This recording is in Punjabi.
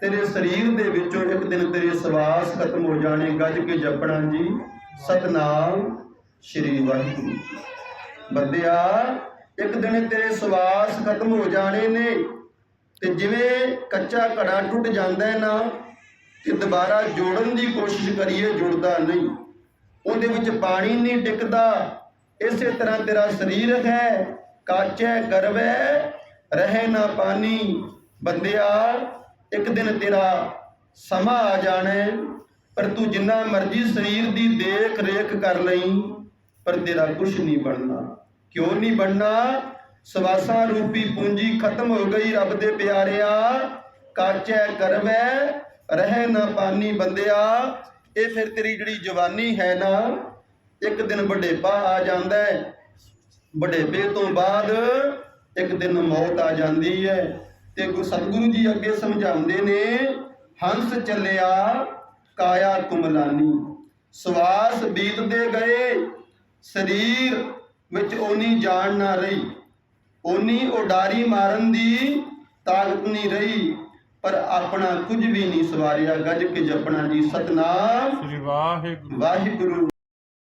ਤੇਰੇ ਸਰੀਰ ਦੇ ਵਿੱਚੋਂ ਇੱਕ ਦਿਨ ਤੇਰੇ ਸਵਾਸ ਖਤਮ ਹੋ ਜਾਣੇ, ਗੱਜ ਕੇ ਜਪਣਾ ਜੀ। ਸਤਨਾਮ ਸ਼੍ਰੀ ਵਾਹਿਗੁਰੂ। ਬੰਦਿਆ, ਇੱਕ ਦਿਨ ਤੇਰੇ ਸਵਾਸ ਖਤਮ ਹੋ ਜਾਣੇ ਨੇ ਤੇ ਜਿਵੇਂ ਕੱਚਾ ਘੜਾ ਟੁੱਟ ਜਾਂਦਾ ਹੈ ਨਾ, ਤੇ ਦੁਬਾਰਾ ਜੋੜਨ ਦੀ ਕੋਸ਼ਿਸ਼ ਕਰੀਏ, ਜੁੜਦਾ ਨਹੀਂ। ਉਹਦੇ ਵਿੱਚ ਪਾਣੀ ਨਹੀਂ ਟਿਕਦਾ ਇਸੇ ਤਰ੍ਹਾਂ ਤੇਰਾ ਸਰੀਰ ਹੈ, ਕਾਚੈ ਕਰਵੈ, ਰਹੇ ਨਾ ਪਾਣੀ। ਬੰਦਿਆ ਇੱਕ ਦਿਨ ਤੇਰਾ ਸਮਾਂ ਆ ਜਾਣਾ, ਪਰ ਤੂੰ ਜਿੰਨਾ ਮਰਜ਼ੀ ਸਰੀਰ ਦੀ ਦੇਖ ਰੇਖ ਕਰ ਲਈ, ਪਰ ਤੇਰਾ ਕੁਝ ਨਹੀਂ ਬਣਨਾ। ਕਿਉਂ ਨਹੀਂ ਬਣਨਾ? ਸਵਾਸਾਂ ਰੂਪੀ ਪੂੰਜੀ ਖਤਮ ਹੋ ਗਈ ਰੱਬ ਦੇ ਪਿਆਰਿਆ। ਕਾਚੈ ਕਰਵੈ ਰਹਿ ਨਾ ਪਾਨੀ ਬੰਦਿਆ। ਇਹ ਫਿਰ ਤੇਰੀ ਜਿਹੜੀ ਜਵਾਨੀ ਹੈ ਨਾ, ਇੱਕ ਦਿਨ ਬੁਢੇਪਾ ਆ ਜਾਂਦਾ ਹੈ। ਬੁਢੇਪੇ ਤੋਂ ਬਾਅਦ ਇੱਕ ਦਿਨ ਮੌਤ ਆ ਜਾਂਦੀ ਹੈ। ਤੇ ਗੁਰੂ ਸਤਿਗੁਰੂ ਜੀ ਅੱਗੇ ਸਮਝਾਉਂਦੇ ਨੇ ਹੰਸ ਚੱਲਿਆ ਕਾਇਆ ਕੁਮਲਾਨੀ। ਸਵਾਸ ਬੀਤਦੇ ਗਏ ਸਰੀਰ ਵਿੱਚ ਓਨੀ ਜਾਨ ਨਾ ਰਹੀ। ਓਨੀ ਉਡਾਰੀ ਮਾਰਨ ਦੀ ਤਾਕਤ ਨਹੀਂ ਰਹੀ ਪਰ ਆਪਣਾ ਕੁਝ ਵੀ ਨਹੀਂ ਸਵਾਰਿਆ। ਗੱਜ ਕੇ ਜਪਣਾ ਜੀ ਸਤਨਾਮ। ਸ੍ਰੀ ਵਾਹਿਗੁਰੂ। ਵਾਹਿਗੁਰੂ।